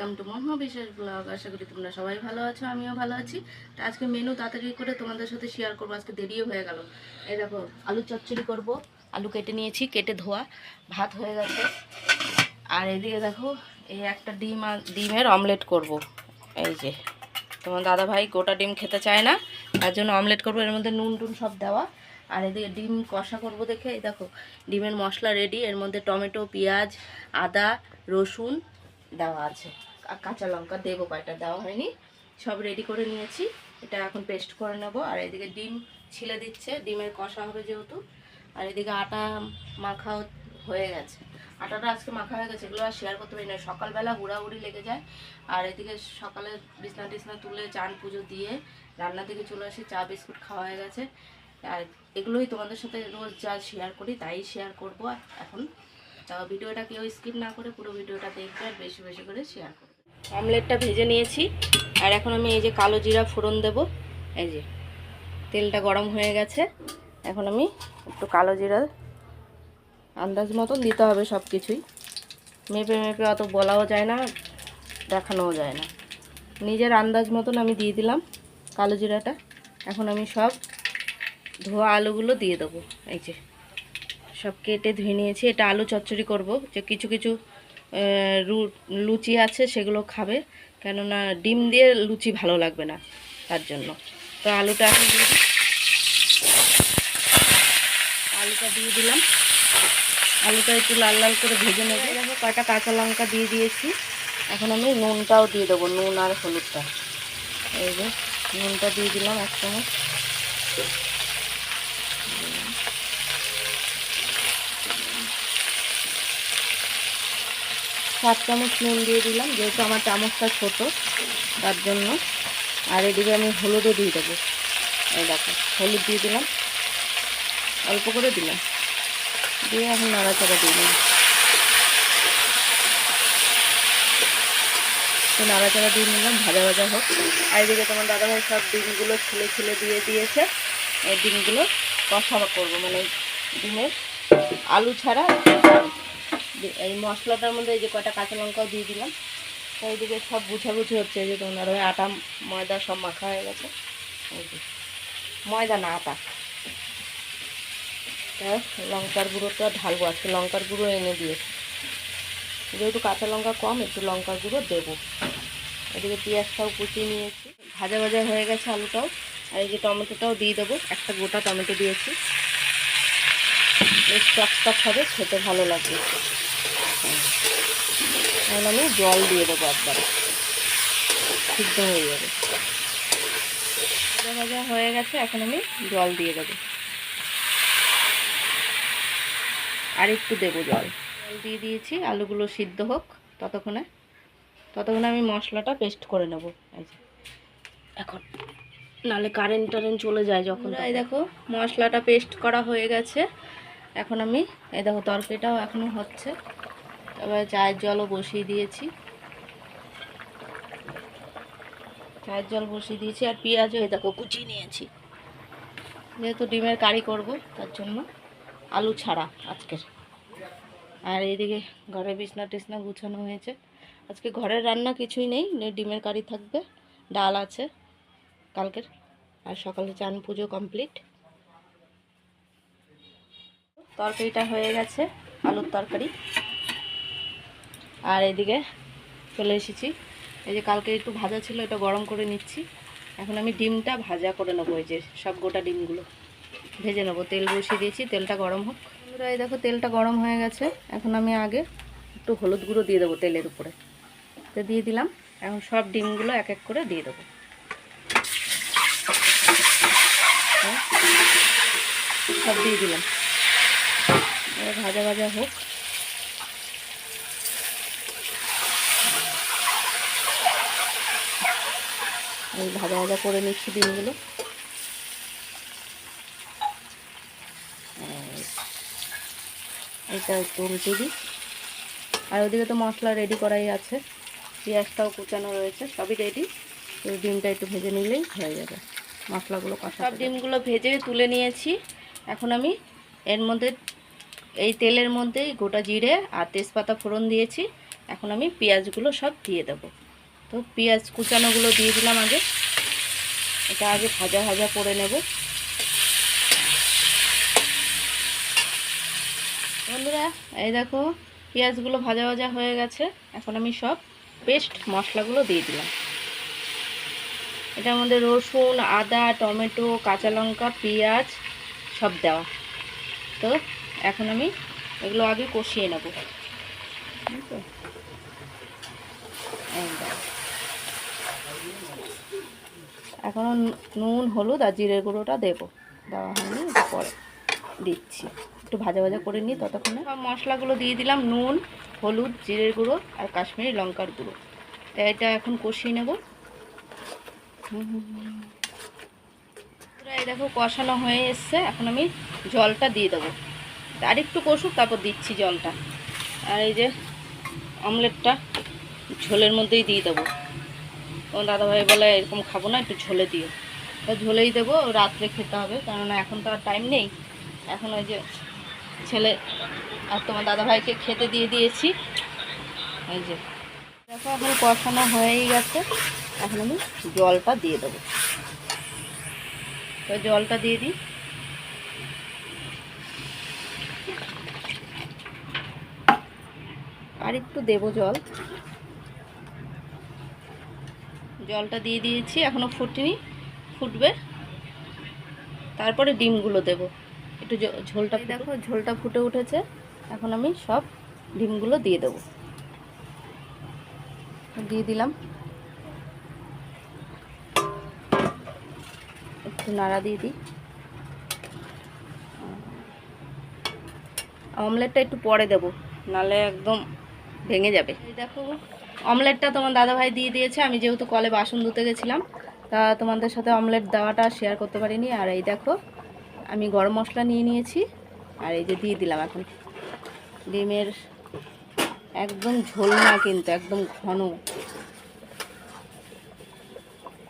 Welcome to মহা বিশেষ blog আশা করি তোমরা সবাই ভালো আছো, আমিও ভালো আছি। তো আজকে মেনু তাড়াতাড়ি করে তোমাদের সাথে শেয়ার করব, আজকে দেরিও হয়ে গেল। এই দেখো আলু চচ্চড়ি করব। আলু কেটে নিয়েছি, কেটে ধোয়া। ভাত হয়ে গেছে। আর এদিকে দেখো, এই একটা ডিম ডিমের অমলেট করব। এই যে, তোমার দাদা ভাই গোটা ডিম খেতে চায় না, তার জন্য অমলেট করব। এর মধ্যে নুন টুন সব দেওয়া। আর এদিকে ডিম কষা করব দেখে, এই দেখো, ডিমের মশলা রেডি এর মধ্যে টমেটো, পেঁয়াজ, আদা, রসুন দেওয়া আছে। কাঁচা লঙ্কা দেবো কয়টা দেওয়া হয়নি। সব রেডি করে নিয়েছি। এটা এখন পেস্ট করে নেব। আর এদিকে ডিম ছিলে দিচ্ছে, ডিমের কষা হবে যেহেতু। আর এদিকে আটা মাখা হয়ে গেছে। আটাটা আজকে মাখা হয়ে গেছে, এগুলো আর শেয়ার করতে পারি না। সকালবেলা হুড়াহুড়ি লেগে যায়। আর এদিকে সকালে বিছনা টিছনা তুলে চান পুজো দিয়ে রান্না থেকে চলে আসি, চা, বিস্কুট খাওয়া হয়ে গেছে। আর এগুলোই তোমাদের সাথে রোজ যা শেয়ার করি, তাই শেয়ার করব। এখন তো ভিডিওটা কেউ স্কিপ না করে পুরো ভিডিওটা দেখবে, আর বেশি বেশি করে শেয়ার করবে। অমলেটটা ভেজে নিয়েছি। আর এখন আমি এই যে কালো জিরা ফোড়ন দেব। এই যে, তেলটা গরম হয়ে গেছে। এখন আমি একটু কালো জিরা আন্দাজ মতন দিতে হবে সব কিছুই মেপে মেপে অত বলাও যায় না, দেখানোও যায় না। নিজের আন্দাজ মতন আমি দিয়ে দিলাম কালো জিরাটা। এখন আমি সব ধোয়া আলুগুলো দিয়ে দেবো। এই যে, সব কেটে ধুয়ে নিয়েছি। এটা আলু চচ্চড়ি করব। যে কিছু কিছু লুচি আছে সেগুলো খাবে। কেননা ডিম দিয়ে লুচি ভালো লাগবে না তার জন্য। তো আলুটা এখন দিয়ে আলুটা দিয়ে দিলাম। আলুটা একটু লাল লাল করে ভেজে নেব। দেখো কয়টা কাঁচা লঙ্কা দিয়ে দিয়েছি। এখন আমি নুনটাও দিয়ে দেবো নুন আর হলুদটা। এই যে নুনটা দিয়ে দিলাম এক চামচ সাত চামচ নুন দিয়ে দিলাম, যেহেতু আমার চামচটা ছোট, তার জন্য। আর এদিকে আমি হলুদও দিয়ে দেবো। এই দেখো, হলুদ দিয়ে দিলাম। অল্প করে দিলাম। দিয়ে এখন নাড়াচাড়া দিয়ে দিলাম। নাড়াচাড়া দিয়ে নিলাম, ভাজা ভাজা হোক। আর এদিকে তোমার দাদাভাই সব ডিমগুলো ছিলে ছিলে দিয়ে দিয়েছে। এই ডিমগুলো কষা করব মানে ডিমের আলু ছাড়া এই মশলাটার মধ্যে এই যে কয়টা কাঁচা লঙ্কাও দিয়ে দিলাম। তো এইদিকে সব বুঝাবুঝি হচ্ছে যে তোমার ওই আটা, ময়দা সব মাখা হয়ে গেছে। ময়দা না, আটা। তা লঙ্কার গুঁড়োটা ঢালবো, আজকে লঙ্কার গুঁড়ো এনে দিয়েছি। যেহেতু কাঁচা লঙ্কা কম, একটু লঙ্কার গুঁড়ো দেবো। এদিকে পেঁয়াজটাও কুচিয়ে নিয়েছি। ভাজা ভাজা হয়ে গেছে আলুটাও। আর এই যে টমেটোটাও দিয়ে দেবো, একটা গোটা টমেটো দিয়েছি। বেশ টক টক হবে খেতে ভালো লাগবে। এখন আমি জল দিয়ে দেবো একবারে। সিদ্ধ হয়ে যাবে। ভাজা ভাজা হয়ে গেছে এখন আমি জল দিয়ে দেবো। আর একটু দেবো জল। জল দিয়ে দিয়েছি আলুগুলো সিদ্ধ হোক ততক্ষণে। ততক্ষণে আমি মশলাটা পেস্ট করে নেব। এই যে এখন। নালে কারেন্ট টারেন্ট চলে যায় যখন এই দেখো মশলাটা পেস্ট করা হয়ে গেছে। এখন আমি, এই দেখো তরকারিটাও এখনও হচ্ছে। এবার চায়ের জলও বসিয়ে দিয়েছি। চায়ের জল বসিয়ে দিয়েছি আর পেঁয়াজও, এই দেখো কুচিয়ে নিয়েছি। যেহেতু ডিমের কারি করব, তার জন্য আলু ছাড়া আজকের। আর এইদিকে ঘরে বিছনা টিছনা গুছানো হয়েছে। আজকে ঘরের রান্না কিছুই নেই ডিমের কারি থাকবে, ডাল আছে কালকের। আর সকালে চান পুজো কমপ্লিট। তরকারিটা হয়ে গেছে আলুর তরকারি। আর এদিকে চলে এসেছি। এই যে কালকে একটু ভাজা ছিল এটা গরম করে নিচ্ছি। এখন আমি ডিমটা ভাজা করে নেব এই যে সব গোটা ডিমগুলো। ভেজে নেব তেল বসিয়ে দিয়েছি তেলটা গরম হোক। এই দেখো তেলটা গরম হয়ে গেছে। এখন আমি আগে একটু হলুদ গুঁড়ো দিয়ে দেবো তেলের উপরে। তো দিয়ে দিলাম। এখন সব ডিমগুলো এক এক করে দিয়ে দেবো। হ্যাঁ, সব দিয়ে দিলাম। ভাজা ভাজা হোক। আমি ভাজা ভাজা করে নিচ্ছি ডিমগুলো। এটা একটু উল্টে দিই। আর ওদিকে তো মশলা রেডি করাই আছে। পেঁয়াজটাও কুচানো রয়েছে সবই রেডি ওই ডিমটা একটু ভেজে নিলেই হয়ে যাবে। মশলাগুলো কষা সব ডিমগুলো ভেজে তুলে নিয়েছি। এখন আমি এর মধ্যে এই তেলের মধ্যে গোটা জিরে আর তেজপাতা ফোড়ন দিয়েছি। এখন আমি পেঁয়াজগুলো সব দিয়ে দেবো। তো পেঁয়াজ কুচানোগুলো দিয়ে দিলাম আগে। এটা আগে ভাজা ভাজা করে নেব। বন্ধুরা, এই দেখো, পেঁয়াজগুলো ভাজা ভাজা হয়ে গেছে। এখন আমি সব পেস্ট মশলাগুলো দিয়ে দিলাম। এটার মধ্যে রসুন, আদা, টমেটো, কাঁচা লঙ্কা, পেঁয়াজ সব দেওয়া। তো এখন আমি এগুলো আগে কষিয়ে নেব। বুঝছ? এই দেখো। এখন নুন, হলুদ আর জিরের গুঁড়োটা দেবো। দেওয়া হয়নি পরে দিচ্ছি। একটু ভাজা ভাজা করে নিই ততক্ষণে। মশলাগুলো দিয়ে দিলাম, নুন, হলুদ, জিরের গুঁড়ো আর কাশ্মীরি লঙ্কার গুঁড়ো। তো এটা এখন কষিয়ে নেব। এই দেখো কষানো হয়ে এসছে। এখন আমি জলটা দিয়ে দেবো। আর একটু কষুক, তারপর দিচ্ছি জলটা। আর এই যে অমলেটটা ঝোলের মধ্যেই দিয়ে দেবো। তোমার দাদাভাই বলে, এরকম খাব না, একটু ঝোলে দিও। তো ঝোলেই দেবো, রাত্রে খেতে হবে, কেননা এখন তো আর টাইম নেই। এখন ওই যে ছেলে আর তোমার দাদাভাইকে খেতে দিয়ে দিয়েছি। এই যে। দেখো, এখন কষানো হয়েই গেছে। এখন আমি জলটা দিয়ে দেবো। তো জলটা দিয়ে দিই। আর একটু দেবো জল। জলটা দিয়ে দিয়েছি এখনও ফুটিনি ফুটবে। তারপরে ডিমগুলো দেব। একটু ঝোলটা দেখো ঝোলটা ফুটে উঠেছে। এখন আমি সব ডিমগুলো দিয়ে দেবো। দিয়ে দিলাম। একটু নাড়া দিয়ে দিই। অমলেটটা একটু পরে দেবো নালে একদম ভেঙে যাবে। দেখো, অমলেটটা তোমার দাদাভাই দিয়ে দিয়েছে। আমি যেহেতু কলে বাসন ধুতে গেছিলাম, তা তোমাদের সাথে অমলেট দেওয়াটা শেয়ার করতে পারিনি। আর এই দেখো, আমি গরম মশলা নিয়ে নিয়েছি, আর এই যে দিয়ে দিলাম এখন। ডিমের একদম ঝোল না কিন্তু, একদম ঘন।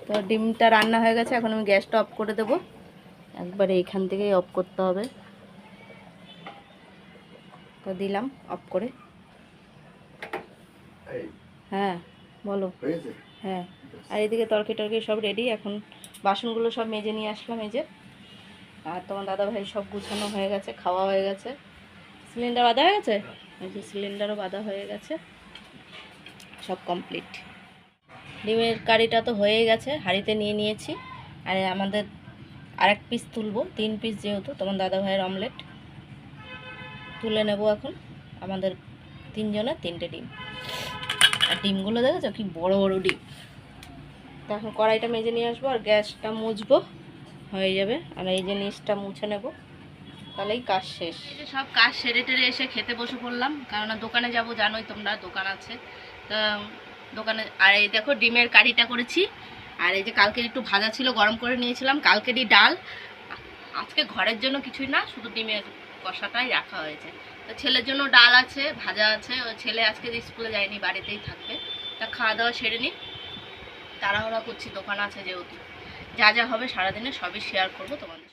তো ডিমটা রান্না হয়ে গেছে, এখন আমি গ্যাসটা অফ করে দেবো। একবারে এইখান থেকেই অফ করতে হবে। তো দিলাম অফ করে। হ্যাঁ বলো। হ্যাঁ। আর এদিকে তরকি টরকি সব রেডি এখন বাসনগুলো সব মেজে নিয়ে আসলাম এই যে। আর তোমার দাদা ভাই সব গুছানো হয়ে গেছে খাওয়া হয়ে গেছে। সিলিন্ডার বাঁধা হয়ে গেছে? এই যে সিলিন্ডারও বাঁধা হয়ে গেছে। সব কমপ্লিট ডিমের কারিটা তো হয়েই গেছে হাঁড়িতে নিয়ে নিয়েছি। আর আমাদের আরেক পিস তুলবো তিন পিস যেহেতু তোমার দাদা ভাইয়ের অমলেট তুলে নেব এখন আমাদের তিনজনের তিনটে ডিম। আর ডিমগুলো দেখেছ? কি বড় বড় ডিম। এখন কড়াইটা মেজে নিয়ে আসব আর গ্যাসটা মুছবো, হয়ে যাবে। আর এই যে নিচটা মুছে নেব। তাহলেই কাজ শেষ। সব কাজ সেরে টেরে এসে খেতে বসে পড়লাম। কারণ দোকানে যাব, জানোই তোমরা, দোকান আছে। তা দোকানে, আর এই দেখো ডিমের কারিটা করেছি। আর এই যে কালকের একটু ভাজা ছিল, গরম করে নিয়েছিলাম। কালকেরই ডাল। আজকে ঘরের জন্য কিছুই না, শুধু ডিমের কষাটাই রাখা হয়েছে। ছেলের জন্য ডাল আছে, ভাজা আছে। ও ছেলে আজকে স্কুলে যায়নি, বাড়িতেই থাকবে। তা খাওয়া দাওয়া সেরে নিই তাড়াহুড়া করছি, দোকান আছে যেহেতু। যা যা হবে সারাদিনে সবই শেয়ার করব তোমাদের।